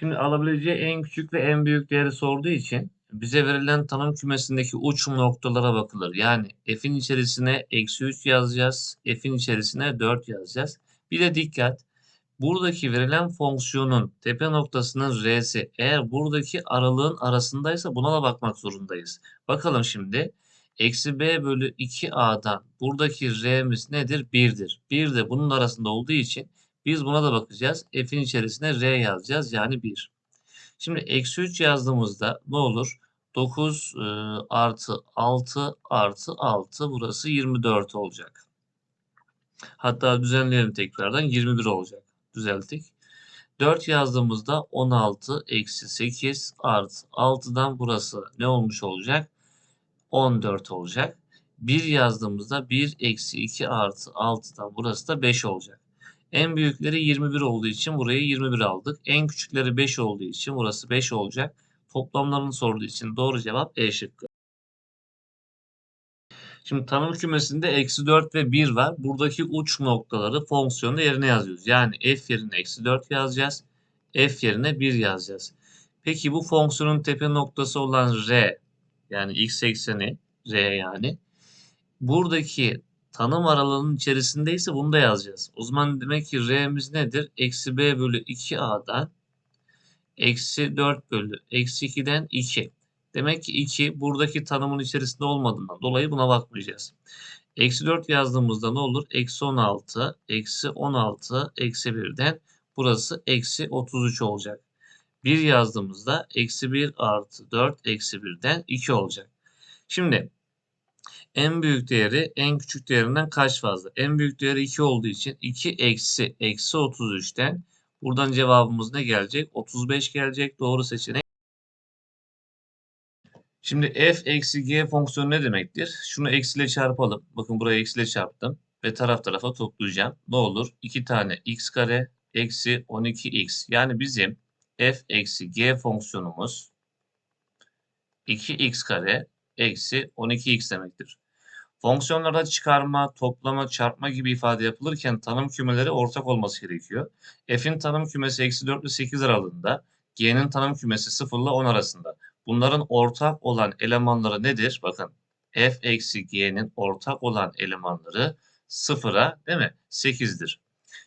Şimdi alabileceği en küçük ve en büyük değeri sorduğu için bize verilen tanım kümesindeki uç noktalara bakılır. Yani f'in içerisine eksi 3 yazacağız. F'in içerisine 4 yazacağız. Bir de dikkat. Buradaki verilen fonksiyonun tepe noktasının r'si eğer buradaki aralığın arasındaysa buna da bakmak zorundayız. Bakalım şimdi. Eksi b bölü 2a'dan buradaki r'miz nedir? 1'dir. 1 de bunun arasında olduğu için biz buna da bakacağız. F'in içerisine R yazacağız. Yani 1. Şimdi eksi 3 yazdığımızda ne olur? 9 e, artı 6 artı 6 burası 24 olacak. Hatta düzenleyelim tekrardan 21 olacak. Düzelttik. 4 yazdığımızda 16 eksi 8 artı 6'dan burası ne olmuş olacak? 14 olacak. 1 yazdığımızda 1 eksi 2 artı 6'dan burası da 5 olacak. En büyükleri 21 olduğu için burayı 21 aldık. En küçükleri 5 olduğu için burası 5 olacak. Toplamlarını sorduğu için doğru cevap E şıkkı. Şimdi tanım kümesinde eksi 4 ve 1 var. Buradaki uç noktaları fonksiyonu yerine yazıyoruz. Yani f yerine eksi 4 yazacağız. f yerine 1 yazacağız. Peki bu fonksiyonun tepe noktası olan r yani x ekseni r yani buradaki tanım aralığının içerisindeyse bunu da yazacağız. O zaman demek ki r'miz nedir? Eksi b bölü 2a'dan eksi 4 bölü eksi 2'den 2. Demek ki 2 buradaki tanımın içerisinde olmadığından dolayı buna bakmayacağız. Eksi 4 yazdığımızda ne olur? Eksi 16, eksi 16, eksi 1'den burası eksi 33 olacak. 1 yazdığımızda eksi 1 artı 4 eksi 1'den 2 olacak. Şimdi en büyük değeri en küçük değerinden kaç fazla? En büyük değeri 2 olduğu için 2 eksi eksi 33'ten buradan cevabımız ne gelecek? 35 gelecek. Doğru seçenek. Şimdi f eksi g fonksiyonu ne demektir? Şunu eksiyle çarpalım. Bakın buraya eksiyle çarptım. Ve taraf tarafa toplayacağım. Ne olur? 2 tane x kare eksi 12x. Yani bizim f eksi g fonksiyonumuz 2x kare eksi 12x demektir. Fonksiyonlarda çıkarma, toplama, çarpma gibi ifade yapılırken tanım kümeleri ortak olması gerekiyor. F'in tanım kümesi eksi 4 ile 8 aralığında, G'nin tanım kümesi 0 ile 10 arasında. Bunların ortak olan elemanları nedir? Bakın F eksi G'nin ortak olan elemanları 0'a değil mi? 8'dir.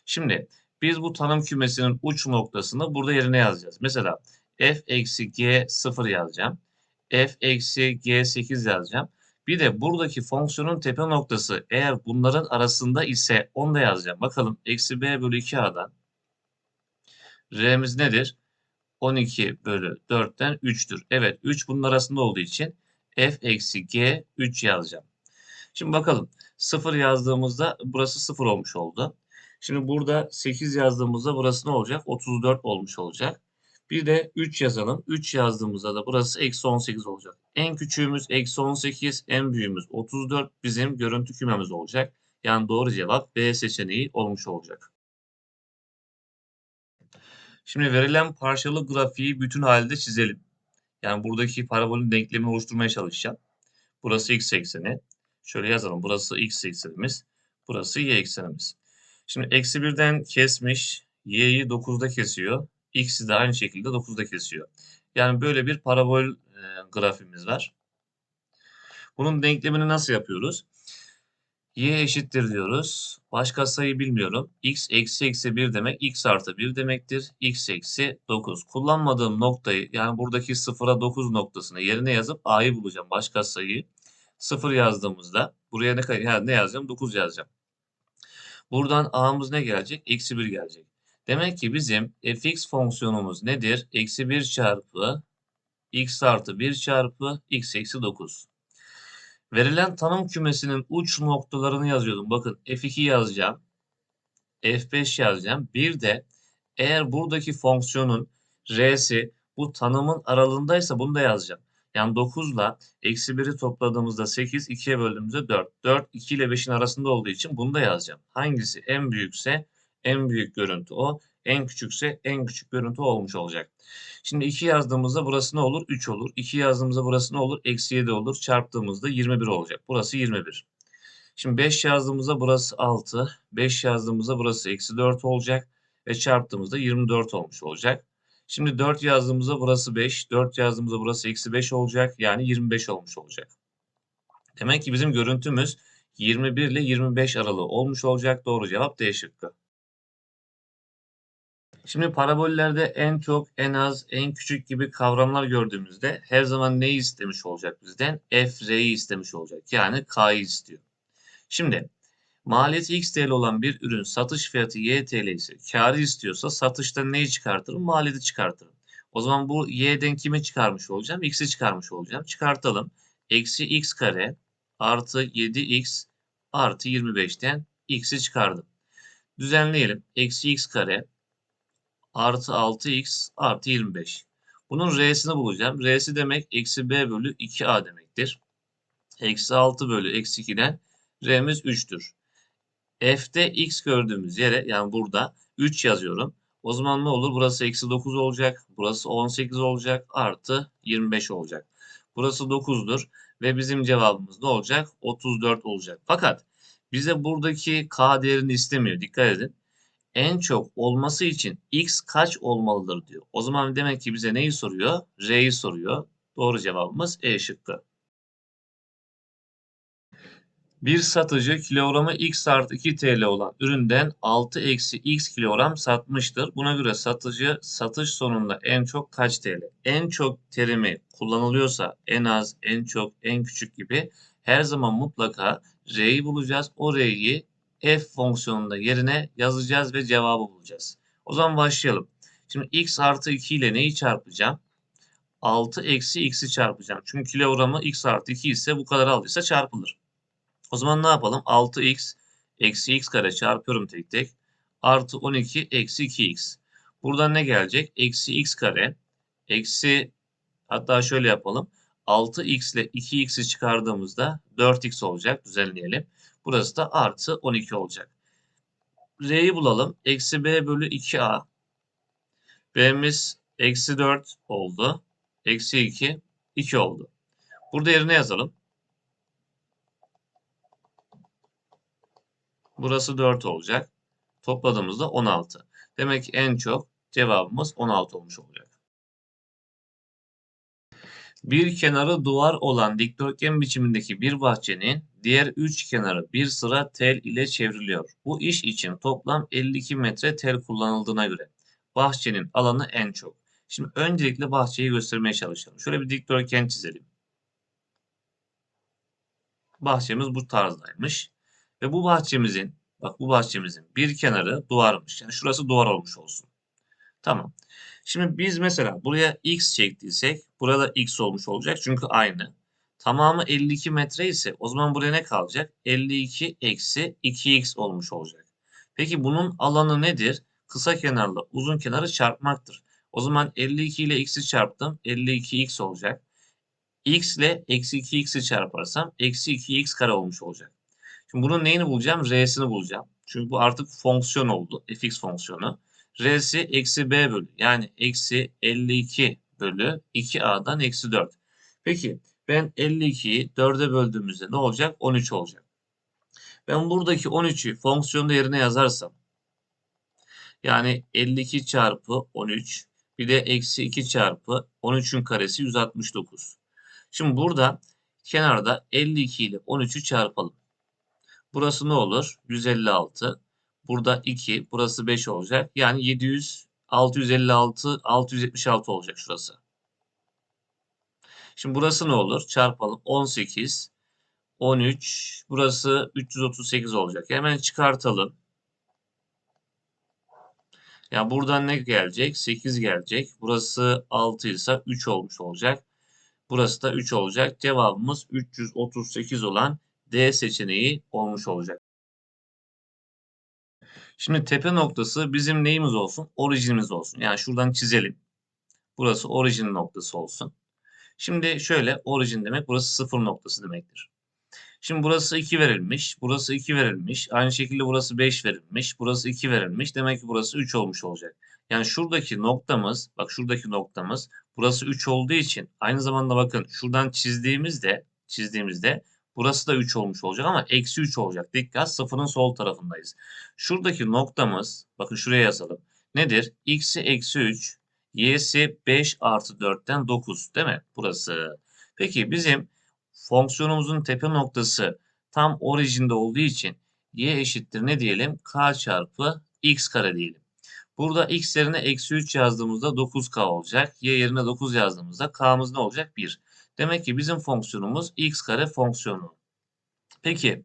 Şimdi biz bu tanım kümesinin uç noktasını burada yerine yazacağız. Mesela F eksi G 0 yazacağım. F eksi G 8 yazacağım. Bir de buradaki fonksiyonun tepe noktası eğer bunların arasında ise onu da yazacağım. Bakalım eksi b bölü 2a'dan r'miz nedir? 12 bölü 4'ten 3'tür. Evet 3 bunun arasında olduğu için f eksi g 3 yazacağım. Şimdi bakalım 0 yazdığımızda burası 0 olmuş oldu. Şimdi burada 8 yazdığımızda burası ne olacak? 34 olmuş olacak. Bir de 3 yazalım. 3 yazdığımızda da burası eksi 18 olacak. En küçüğümüz eksi 18, en büyüğümüz 34 bizim görüntü kümemiz olacak. Yani doğru cevap B seçeneği olmuş olacak. Şimdi verilen parçalı grafiği bütün halde çizelim. Yani buradaki parabolün denklemini oluşturmaya çalışacağım. Burası x ekseni. Şöyle yazalım. Burası x eksenimiz. Burası y eksenimiz. Şimdi eksi birden kesmiş. y'yi 9'da kesiyor. X'i de aynı şekilde 9'da kesiyor. Yani böyle bir parabol e, grafimiz var. Bunun denklemini nasıl yapıyoruz? Y eşittir diyoruz. Başka sayı bilmiyorum. X eksi eksi 1 demek x artı 1 demektir. X eksi 9. Kullanmadığım noktayı yani buradaki 0'a 9 noktasını yerine yazıp A'yı bulacağım. Başka sayıyı 0 yazdığımızda buraya ne, ne yazacağım? 9 yazacağım. Buradan A'mız ne gelecek? Eksi 1 gelecek. Demek ki bizim fx fonksiyonumuz nedir? Eksi 1 çarpı x artı 1 çarpı x eksi 9. Verilen tanım kümesinin uç noktalarını yazıyordum. Bakın f2 yazacağım. f5 yazacağım. Bir de eğer buradaki fonksiyonun r'si bu tanımın aralığındaysa bunu da yazacağım. Yani 9 ile eksi 1'i topladığımızda 8, 2'ye böldüğümüzde 4. 4, 2 ile 5'in arasında olduğu için bunu da yazacağım. Hangisi en büyükse en büyük görüntü o. En küçükse en küçük görüntü olmuş olacak. Şimdi 2 yazdığımızda burası ne olur? 3 olur. 2 yazdığımızda burası ne olur? Eksi 7 olur. Çarptığımızda 21 olacak. Burası 21. Şimdi 5 yazdığımızda burası 6. 5 yazdığımızda burası eksi 4 olacak. Ve çarptığımızda 24 olmuş olacak. Şimdi 4 yazdığımızda burası 5. 4 yazdığımızda burası eksi 5 olacak. Yani 25 olmuş olacak. Demek ki bizim görüntümüz 21 ile 25 aralığı olmuş olacak. Doğru cevap D şıkkı. Şimdi parabollerde en çok, en az, en küçük gibi kavramlar gördüğümüzde her zaman neyi istemiş olacak bizden? f r'yi istemiş olacak. Yani k'yı istiyor. Şimdi maliyeti x TL olan bir ürün satış fiyatı y TL ise karı istiyorsa satışta neyi çıkartırım? Maliyeti çıkartırım. O zaman bu y'den kimi çıkarmış olacağım? x'i çıkarmış olacağım. Çıkartalım. Eksi x kare artı 7x artı 25'ten x'i çıkardım. Düzenleyelim. Eksi x kare artı 6x artı 25. Bunun r'sini bulacağım. R'si demek eksi b bölü 2a demektir. Eksi 6 bölü eksi 2'den r'miz 3'tür. F'de x gördüğümüz yere yani burada 3 yazıyorum. O zaman ne olur? Burası eksi 9 olacak. Burası 18 olacak. Artı 25 olacak. Burası 9'dur. Ve bizim cevabımız ne olacak? 34 olacak. Fakat bize buradaki k değerini istemiyor. Dikkat edin en çok olması için x kaç olmalıdır diyor. O zaman demek ki bize neyi soruyor? R'yi soruyor. Doğru cevabımız E şıkkı. Bir satıcı kilogramı x artı 2 TL olan üründen 6 eksi x kilogram satmıştır. Buna göre satıcı satış sonunda en çok kaç TL? En çok terimi kullanılıyorsa en az, en çok, en küçük gibi her zaman mutlaka R'yi bulacağız. O R'yi f fonksiyonunda yerine yazacağız ve cevabı bulacağız. O zaman başlayalım. Şimdi x artı 2 ile neyi çarpacağım? 6 eksi x'i çarpacağım. Çünkü kilogramı x artı 2 ise bu kadar aldıysa çarpılır. O zaman ne yapalım? 6x eksi x kare çarpıyorum tek tek. Artı 12 eksi 2x. Buradan ne gelecek? Eksi x kare. Eksi hatta şöyle yapalım. 6x ile 2x'i çıkardığımızda 4x olacak. Düzenleyelim. Burası da artı 12 olacak. R'yi bulalım. Eksi B bölü 2A. B'miz eksi 4 oldu. Eksi 2, 2 oldu. Burada yerine yazalım. Burası 4 olacak. Topladığımızda 16. Demek ki en çok cevabımız 16 olmuş olacak. Bir kenarı duvar olan dikdörtgen biçimindeki bir bahçenin diğer üç kenarı bir sıra tel ile çevriliyor. Bu iş için toplam 52 metre tel kullanıldığına göre bahçenin alanı en çok. Şimdi öncelikle bahçeyi göstermeye çalışalım. Şöyle bir dikdörtgen çizelim. Bahçemiz bu tarzdaymış. Ve bu bahçemizin, bak bu bahçemizin bir kenarı duvarmış. Yani şurası duvar olmuş olsun. Tamam. Şimdi biz mesela buraya x çektiysek burada x olmuş olacak çünkü aynı. Tamamı 52 metre ise o zaman buraya ne kalacak? 52 eksi 2x olmuş olacak. Peki bunun alanı nedir? Kısa kenarla uzun kenarı çarpmaktır. O zaman 52 ile x'i çarptım. 52x olacak. x ile eksi 2x'i çarparsam eksi 2x kare olmuş olacak. Şimdi bunun neyini bulacağım? R'sini bulacağım. Çünkü bu artık fonksiyon oldu. fx fonksiyonu. R'si eksi b bölü yani eksi 52 bölü 2a'dan eksi 4. Peki ben 52'yi 4'e böldüğümüzde ne olacak? 13 olacak. Ben buradaki 13'ü fonksiyonda yerine yazarsam yani 52 çarpı 13 bir de eksi 2 çarpı 13'ün karesi 169. Şimdi burada kenarda 52 ile 13'ü çarpalım. Burası ne olur? 156. Burada 2, burası 5 olacak. Yani 700, 656, 676 olacak şurası. Şimdi burası ne olur? Çarpalım. 18, 13, burası 338 olacak. Hemen çıkartalım. Ya yani buradan ne gelecek? 8 gelecek. Burası 6 ise 3 olmuş olacak. Burası da 3 olacak. Cevabımız 338 olan D seçeneği olmuş olacak. Şimdi tepe noktası bizim neyimiz olsun? Orijinimiz olsun. Yani şuradan çizelim. Burası orijin noktası olsun. Şimdi şöyle orijin demek burası sıfır noktası demektir. Şimdi burası 2 verilmiş. Burası 2 verilmiş. Aynı şekilde burası 5 verilmiş. Burası 2 verilmiş. Demek ki burası 3 olmuş olacak. Yani şuradaki noktamız, bak şuradaki noktamız burası 3 olduğu için aynı zamanda bakın şuradan çizdiğimizde çizdiğimizde Burası da 3 olmuş olacak ama eksi 3 olacak. Dikkat sıfırın sol tarafındayız. Şuradaki noktamız bakın şuraya yazalım. Nedir? X'i eksi 3, y'si 5 artı 4'ten 9 değil mi? Burası. Peki bizim fonksiyonumuzun tepe noktası tam orijinde olduğu için y eşittir ne diyelim? k çarpı x kare diyelim. Burada x yerine eksi 3 yazdığımızda 9k olacak. Y yerine 9 yazdığımızda k'mız ne olacak? 1. Demek ki bizim fonksiyonumuz x kare fonksiyonu. Peki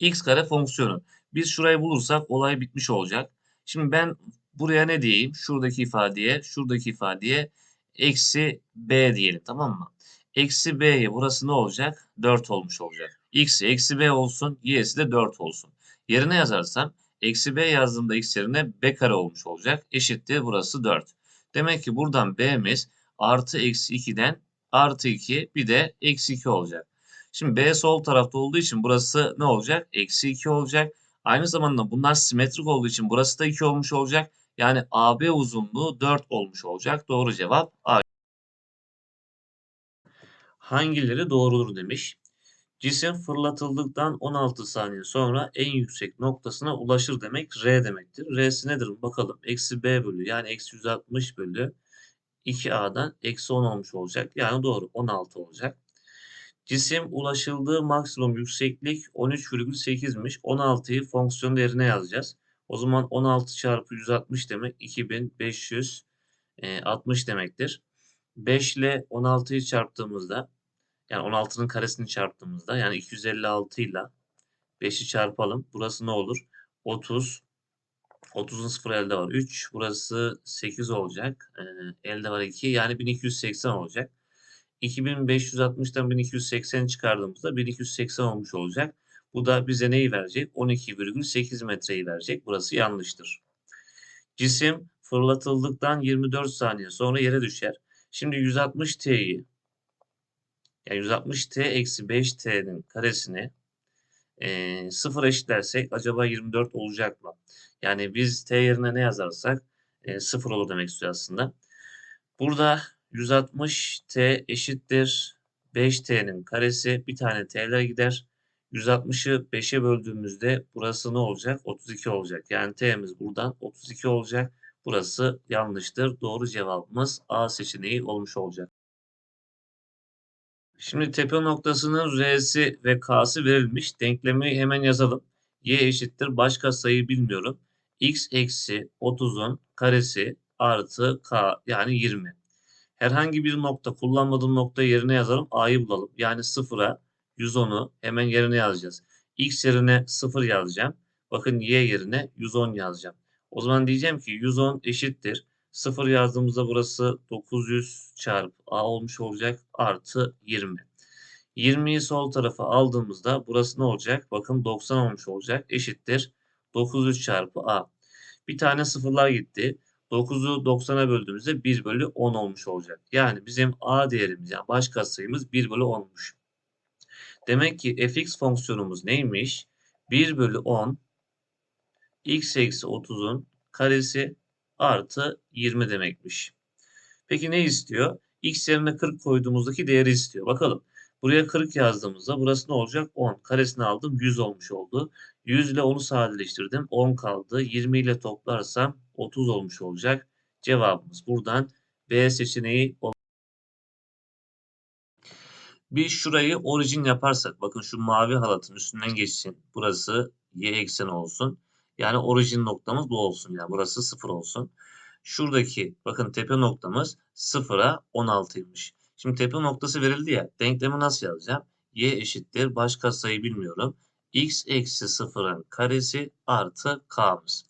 x kare fonksiyonu. Biz şurayı bulursak olay bitmiş olacak. Şimdi ben buraya ne diyeyim? Şuradaki ifadeye, şuradaki ifadeye eksi b diyelim tamam mı? Eksi b'ye burası ne olacak? 4 olmuş olacak. x'i eksi b olsun, y'si de 4 olsun. Yerine yazarsam eksi b yazdığımda x yerine b kare olmuş olacak. Eşittir burası 4. Demek ki buradan b'miz artı eksi 2'den artı 2 bir de eksi 2 olacak. Şimdi b sol tarafta olduğu için burası ne olacak? Eksi 2 olacak. Aynı zamanda bunlar simetrik olduğu için burası da 2 olmuş olacak. Yani AB uzunluğu 4 olmuş olacak. Doğru cevap A. Hangileri doğrudur demiş. Cisim fırlatıldıktan 16 saniye sonra en yüksek noktasına ulaşır demek R demektir. R'si nedir bakalım. Eksi B bölü yani eksi 160 bölü 2A'dan eksi 10 olmuş olacak. Yani doğru 16 olacak. Cisim ulaşıldığı maksimum yükseklik 13,8'miş. 16'yı fonksiyon değerine yazacağız. O zaman 16 çarpı 160 demek 2560 demektir. 5 ile 16'yı çarptığımızda yani 16'nın karesini çarptığımızda yani 256 ile 5'i çarpalım. Burası ne olur? 30. 30'un sıfır elde var 3. Burası 8 olacak. Ee, elde var 2. Yani 1280 olacak. 2560'tan 1280 çıkardığımızda 1280 olmuş olacak. Bu da bize neyi verecek? 12,8 metreyi verecek. Burası yanlıştır. Cisim fırlatıldıktan 24 saniye sonra yere düşer. Şimdi 160T'yi yani 160T eksi 5T'nin karesini e, 0 eşitlersek acaba 24 olacak mı? Yani biz T yerine ne yazarsak e, 0 olur demek istiyor aslında. Burada 160T eşittir 5T'nin karesi bir tane T'ler gider. 160'ı 5'e böldüğümüzde burası ne olacak? 32 olacak. Yani T'miz buradan 32 olacak. Burası yanlıştır. Doğru cevabımız A seçeneği olmuş olacak. Şimdi tepe noktasının R'si ve K'sı verilmiş. Denklemi hemen yazalım. Y eşittir başka sayı bilmiyorum. X eksi 30'un karesi artı K yani 20. Herhangi bir nokta kullanmadığım nokta yerine yazalım. A'yı bulalım. Yani 0'a 110'u hemen yerine yazacağız. X yerine 0 yazacağım. Bakın Y yerine 110 yazacağım. O zaman diyeceğim ki 110 eşittir. 0 yazdığımızda burası 900 çarpı A olmuş olacak. Artı 20. 20'yi sol tarafa aldığımızda burası ne olacak? Bakın 90 olmuş olacak. Eşittir. 900 çarpı A. Bir tane sıfırlar gitti. 9'u 90'a böldüğümüzde 1 bölü 10 olmuş olacak. Yani bizim A değerimiz yani baş katsayımız 1 bölü 10'muş. Demek ki fx fonksiyonumuz neymiş? 1 bölü 10 x eksi 30'un karesi artı 20 demekmiş. Peki ne istiyor? x yerine 40 koyduğumuzdaki değeri istiyor. Bakalım. Buraya 40 yazdığımızda burası ne olacak? 10. Karesini aldım 100 olmuş oldu. 100 ile 10'u sadeleştirdim. 10 kaldı. 20 ile toplarsam 30 olmuş olacak. Cevabımız buradan B seçeneği bir şurayı orijin yaparsak bakın şu mavi halatın üstünden geçsin. Burası y ekseni olsun. Yani orijin noktamız bu olsun. Yani burası 0 olsun. Şuradaki bakın tepe noktamız 0'a 16'ymış. Şimdi tepe noktası verildi ya. Denklemi nasıl yazacağım? y eşittir. Başka sayı bilmiyorum. x eksi 0'ın karesi artı k'mız.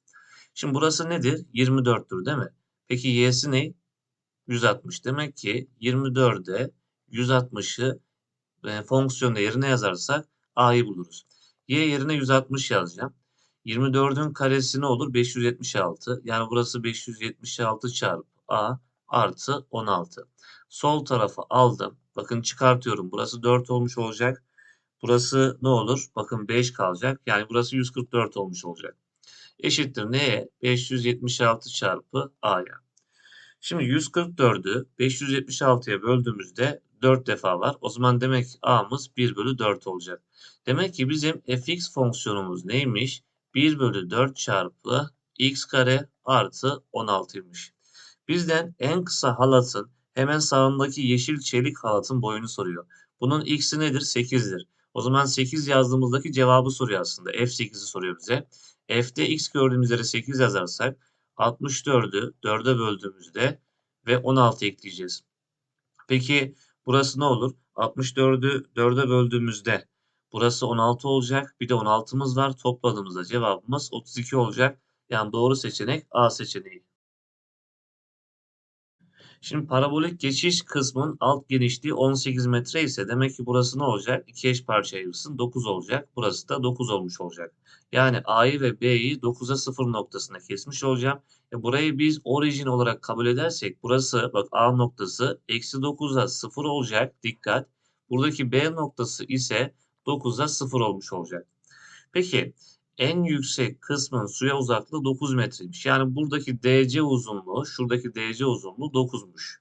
Şimdi burası nedir? 24'tür değil mi? Peki y'si ne? 160. Demek ki 24'e 160'ı e, fonksiyon yerine yazarsak a'yı buluruz. y yerine 160 yazacağım. 24'ün karesi ne olur? 576. Yani burası 576 çarpı a artı 16. Sol tarafı aldım. Bakın çıkartıyorum. Burası 4 olmuş olacak. Burası ne olur? Bakın 5 kalacak. Yani burası 144 olmuş olacak. Eşittir neye? 576 çarpı a'ya. Şimdi 144'ü 576'ya böldüğümüzde 4 defa var. O zaman demek a'mız 1 bölü 4 olacak. Demek ki bizim fx fonksiyonumuz neymiş? 1 bölü 4 çarpı x kare artı 16'ymış. Bizden en kısa halatın hemen sağındaki yeşil çelik halatın boyunu soruyor. Bunun x'i nedir? 8'dir. O zaman 8 yazdığımızdaki cevabı soruyor aslında. F8'i soruyor bize. F'de x gördüğümüz yere 8 yazarsak 64'ü 4'e böldüğümüzde ve 16 ekleyeceğiz. Peki burası ne olur? 64'ü 4'e böldüğümüzde burası 16 olacak. Bir de 16'mız var. Topladığımızda cevabımız 32 olacak. Yani doğru seçenek A seçeneği. Şimdi parabolik geçiş kısmın alt genişliği 18 metre ise demek ki burası ne olacak? İki eş parçaya ayırsın 9 olacak. Burası da 9 olmuş olacak. Yani A'yı ve B'yi 9'a 0 noktasına kesmiş olacağım. E burayı biz orijin olarak kabul edersek burası bak A noktası eksi 9'a 0 olacak. Dikkat. Buradaki B noktası ise 9'a 0 olmuş olacak. Peki en yüksek kısmın suya uzaklığı 9 metreymiş. Yani buradaki DC uzunluğu, şuradaki DC uzunluğu 9'muş.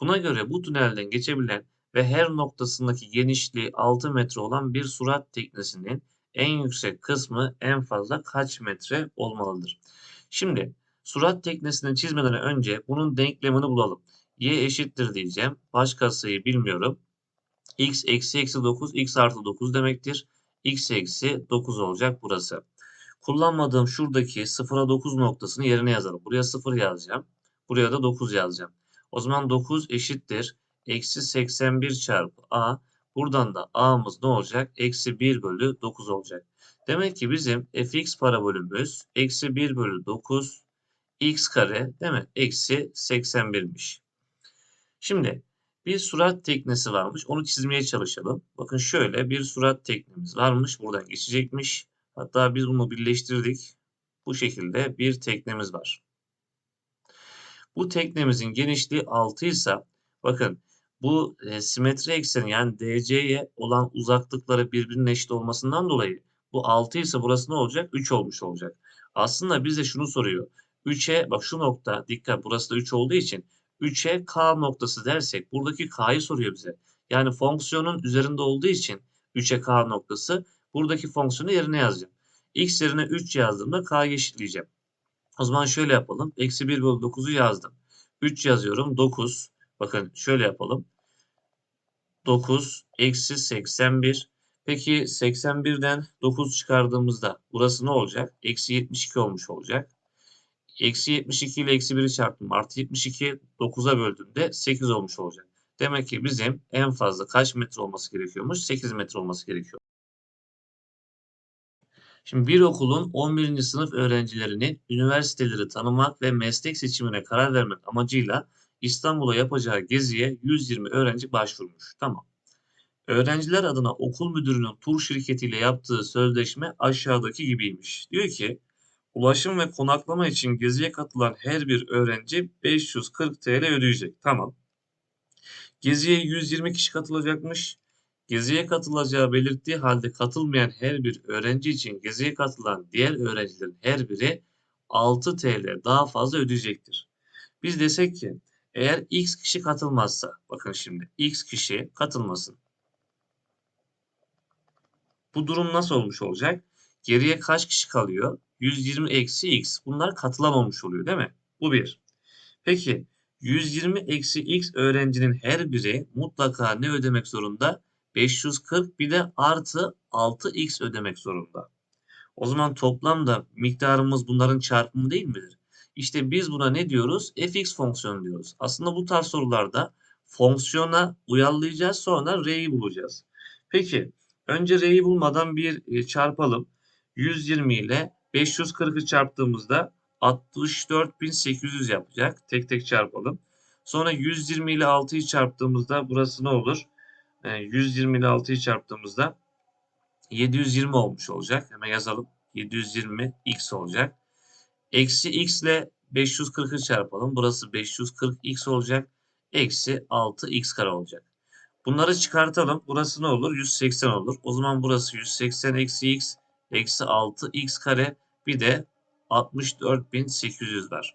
Buna göre bu tünelden geçebilen ve her noktasındaki genişliği 6 metre olan bir surat teknesinin en yüksek kısmı en fazla kaç metre olmalıdır? Şimdi surat teknesini çizmeden önce bunun denklemini bulalım. Y eşittir diyeceğim. Başkasıyı bilmiyorum. x eksi eksi 9 x artı 9 demektir x eksi 9 olacak burası. Kullanmadığım şuradaki 0'a 9 noktasını yerine yazalım. Buraya 0 yazacağım. Buraya da 9 yazacağım. O zaman 9 eşittir. Eksi 81 çarpı a. Buradan da a'mız ne olacak? Eksi 1 bölü 9 olacak. Demek ki bizim fx parabolümüz eksi 1 bölü 9 x kare değil mi? Eksi 81'miş. Şimdi bir surat teknesi varmış. Onu çizmeye çalışalım. Bakın şöyle bir surat teknemiz varmış. Buradan geçecekmiş. Hatta biz bunu birleştirdik. Bu şekilde bir teknemiz var. Bu teknemizin genişliği 6 ise bakın bu e, simetri ekseni yani DC'ye olan uzaklıkları birbirine eşit olmasından dolayı bu 6 ise burası ne olacak? 3 olmuş olacak. Aslında bize şunu soruyor. 3'e bak şu nokta dikkat burası da 3 olduğu için 3'e k noktası dersek buradaki k'yı soruyor bize. Yani fonksiyonun üzerinde olduğu için 3'e k noktası buradaki fonksiyonu yerine yazacağım. x yerine 3 yazdığımda k'yı eşitleyeceğim. O zaman şöyle yapalım. Eksi 1 bölü 9'u yazdım. 3 yazıyorum. 9. Bakın şöyle yapalım. 9 eksi 81. Peki 81'den 9 çıkardığımızda burası ne olacak? Eksi 72 olmuş olacak. Eksi 72 ile eksi 1'i çarptım. Artı 72 9'a böldüğümde 8 olmuş olacak. Demek ki bizim en fazla kaç metre olması gerekiyormuş? 8 metre olması gerekiyor. Şimdi bir okulun 11. sınıf öğrencilerinin üniversiteleri tanımak ve meslek seçimine karar vermek amacıyla İstanbul'a yapacağı geziye 120 öğrenci başvurmuş. Tamam. Öğrenciler adına okul müdürünün tur şirketiyle yaptığı sözleşme aşağıdaki gibiymiş. Diyor ki Ulaşım ve konaklama için geziye katılan her bir öğrenci 540 TL ödeyecek. Tamam. Geziye 120 kişi katılacakmış. Geziye katılacağı belirttiği halde katılmayan her bir öğrenci için geziye katılan diğer öğrencilerin her biri 6 TL daha fazla ödeyecektir. Biz desek ki eğer X kişi katılmazsa bakın şimdi X kişi katılmasın. Bu durum nasıl olmuş olacak? Geriye kaç kişi kalıyor? 120 eksi x. Bunlar katılan olmuş oluyor değil mi? Bu bir. Peki 120 eksi x öğrencinin her biri mutlaka ne ödemek zorunda? 540 bir de artı 6x ödemek zorunda. O zaman toplamda miktarımız bunların çarpımı değil midir? İşte biz buna ne diyoruz? fx fonksiyonu diyoruz. Aslında bu tarz sorularda fonksiyona uyarlayacağız sonra r'yi bulacağız. Peki önce r'yi bulmadan bir e, çarpalım. 120 ile 540'ı çarptığımızda 64.800 yapacak. Tek tek çarpalım. Sonra 120 ile 6'yı çarptığımızda burası ne olur? 120 ee, ile 6'yı çarptığımızda 720 olmuş olacak. Hemen yazalım. 720 x olacak. Eksi x ile 540'ı çarpalım. Burası 540 x olacak. Eksi 6 x kare olacak. Bunları çıkartalım. Burası ne olur? 180 olur. O zaman burası 180 eksi x eksi 6 x kare bir de 64.800 var.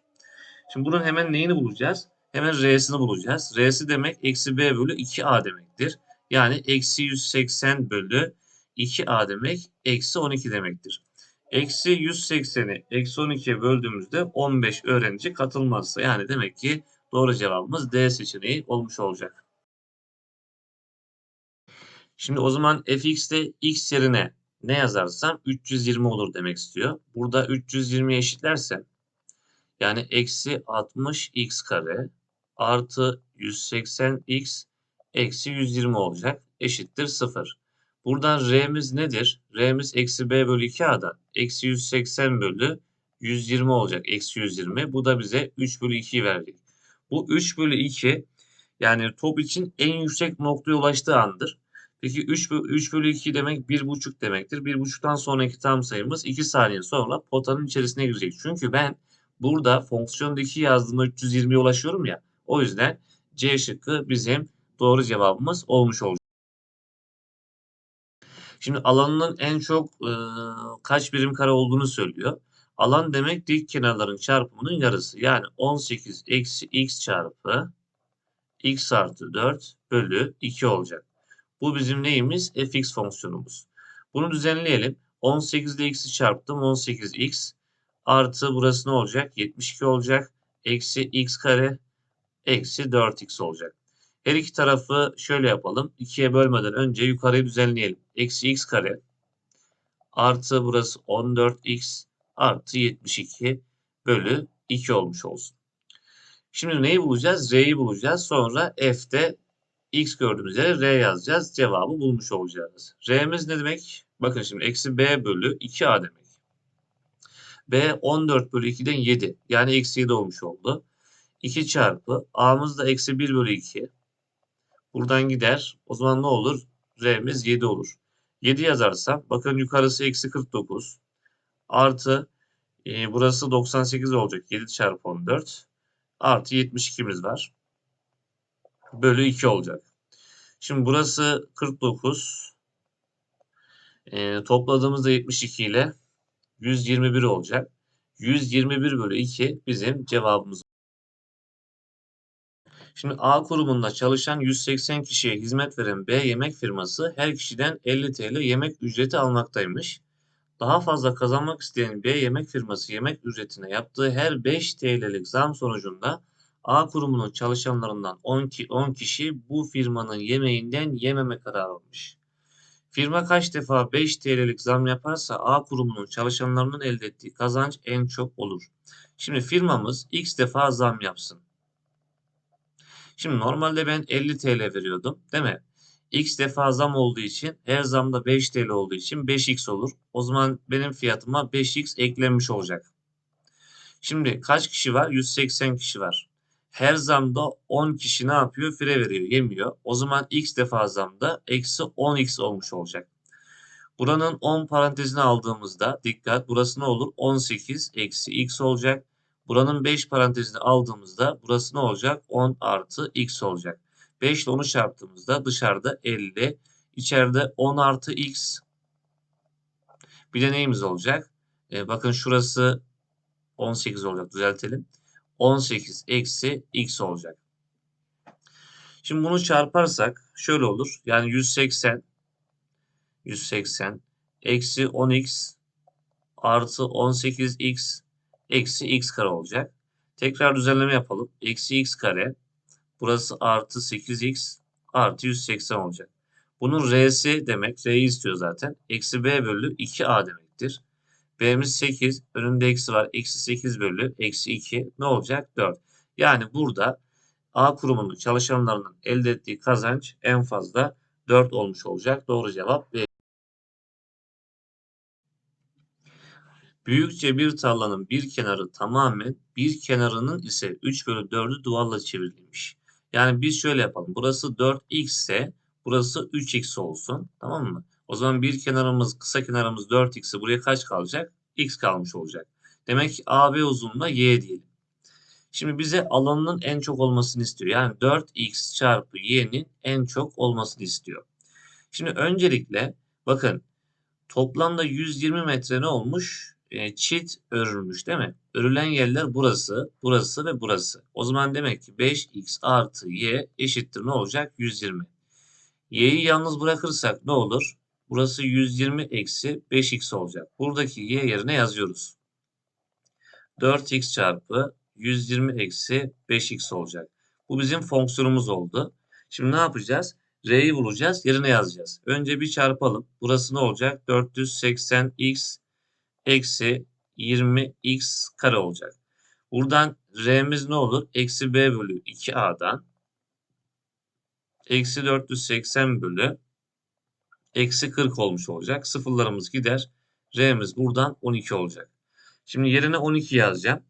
Şimdi bunun hemen neyini bulacağız? Hemen R'sini bulacağız. R'si demek eksi B bölü 2A demektir. Yani eksi 180 bölü 2A demek eksi 12 demektir. Eksi 180'i eksi 12'ye böldüğümüzde 15 öğrenci katılmazsa yani demek ki doğru cevabımız D seçeneği olmuş olacak. Şimdi o zaman fx'te x yerine ne yazarsam 320 olur demek istiyor. Burada 320 eşitlersem yani eksi 60 x kare artı 180 x eksi 120 olacak. Eşittir 0. Buradan r'miz nedir? R'miz eksi b bölü 2a'dan eksi 180 bölü 120 olacak. Eksi 120. Bu da bize 3 bölü 2'yi verecek. Bu 3 bölü 2 yani top için en yüksek noktaya ulaştığı andır. Peki 3, bö 3 bölü 2 demek 1,5 demektir. 1,5'tan sonraki tam sayımız 2 saniye sonra potanın içerisine girecek. Çünkü ben burada fonksiyondaki yazdığımda 320'ye ulaşıyorum ya. O yüzden C şıkkı bizim doğru cevabımız olmuş olacak. Şimdi alanının en çok e, kaç birim kare olduğunu söylüyor. Alan demek dik kenarların çarpımının yarısı. Yani 18 eksi x çarpı x artı 4 bölü 2 olacak. Bu bizim neyimiz? fx fonksiyonumuz. Bunu düzenleyelim. 18 ile x'i çarptım. 18x artı burası ne olacak? 72 olacak. Eksi x kare eksi 4x olacak. Her iki tarafı şöyle yapalım. 2'ye bölmeden önce yukarıyı düzenleyelim. Eksi x kare artı burası 14x artı 72 bölü 2 olmuş olsun. Şimdi neyi bulacağız? R'yi bulacağız. Sonra f'de x gördüğümüz yere r yazacağız. Cevabı bulmuş olacağız. R'miz ne demek? Bakın şimdi eksi b bölü 2a demek. b 14 bölü 2'den 7. Yani eksi 7 olmuş oldu. 2 çarpı a'mız da eksi 1 bölü 2. Buradan gider. O zaman ne olur? R'miz 7 olur. 7 yazarsam bakın yukarısı eksi 49 artı e, burası 98 olacak. 7 çarpı 14 artı 72'miz var. Bölü 2 olacak. Şimdi burası 49. E, topladığımızda 72 ile 121 olacak. 121 bölü 2 bizim cevabımız. Şimdi A kurumunda çalışan 180 kişiye hizmet veren B yemek firması her kişiden 50 TL yemek ücreti almaktaymış. Daha fazla kazanmak isteyen B yemek firması yemek ücretine yaptığı her 5 TL'lik zam sonucunda A kurumunun çalışanlarından 10, ki, 10 kişi bu firmanın yemeğinden yememe kararı almış. Firma kaç defa 5 TL'lik zam yaparsa A kurumunun çalışanlarının elde ettiği kazanç en çok olur. Şimdi firmamız x defa zam yapsın. Şimdi normalde ben 50 TL veriyordum değil mi? X defa zam olduğu için her zamda 5 TL olduğu için 5x olur. O zaman benim fiyatıma 5x eklenmiş olacak. Şimdi kaç kişi var? 180 kişi var. Her zamda 10 kişi ne yapıyor? Fire veriyor, yemiyor. O zaman x defa zamda eksi 10x olmuş olacak. Buranın 10 parantezine aldığımızda dikkat burası ne olur? 18 eksi x olacak. Buranın 5 parantezini aldığımızda burası ne olacak? 10 artı x olacak. 5 ile 10'u çarptığımızda dışarıda 50. içeride 10 artı x. Bir de neyimiz olacak? Ee, bakın şurası 18 olacak düzeltelim. 18 eksi x olacak. Şimdi bunu çarparsak şöyle olur. Yani 180 180 eksi 10x artı 18x eksi x kare olacak. Tekrar düzenleme yapalım. Eksi x kare. Burası artı 8x artı 180 olacak. Bunun r'si demek. R'yi istiyor zaten. Eksi b bölü 2a demektir. B'miz 8. Önünde eksi var. Eksi 8 bölü eksi 2 ne olacak? 4. Yani burada A kurumunun çalışanlarının elde ettiği kazanç en fazla 4 olmuş olacak. Doğru cevap B. Büyükçe bir tarlanın bir kenarı tamamen bir kenarının ise 3 bölü 4'ü duvarla çevrilmiş. Yani biz şöyle yapalım. Burası 4x ise burası 3x olsun. Tamam mı? O zaman bir kenarımız kısa kenarımız 4x'i buraya kaç kalacak? x kalmış olacak. Demek ki AB uzunluğuna y diyelim. Şimdi bize alanının en çok olmasını istiyor. Yani 4x çarpı y'nin en çok olmasını istiyor. Şimdi öncelikle bakın toplamda 120 metre ne olmuş? E, çit örülmüş değil mi? Örülen yerler burası, burası ve burası. O zaman demek ki 5x artı y eşittir ne olacak? 120. Y'yi yalnız bırakırsak ne olur? Burası 120 eksi 5x olacak. Buradaki y yerine yazıyoruz. 4x çarpı 120 eksi 5x olacak. Bu bizim fonksiyonumuz oldu. Şimdi ne yapacağız? R'yi bulacağız, yerine yazacağız. Önce bir çarpalım. Burası ne olacak? 480x eksi 20x kare olacak. Buradan R'miz ne olur? Eksi B bölü 2A'dan eksi 480 bölü eksi 40 olmuş olacak. Sıfırlarımız gider. R'miz buradan 12 olacak. Şimdi yerine 12 yazacağım.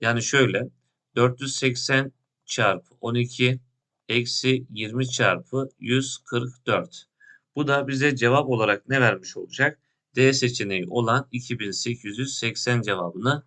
Yani şöyle 480 çarpı 12 eksi 20 çarpı 144. Bu da bize cevap olarak ne vermiş olacak? D seçeneği olan 2880 cevabını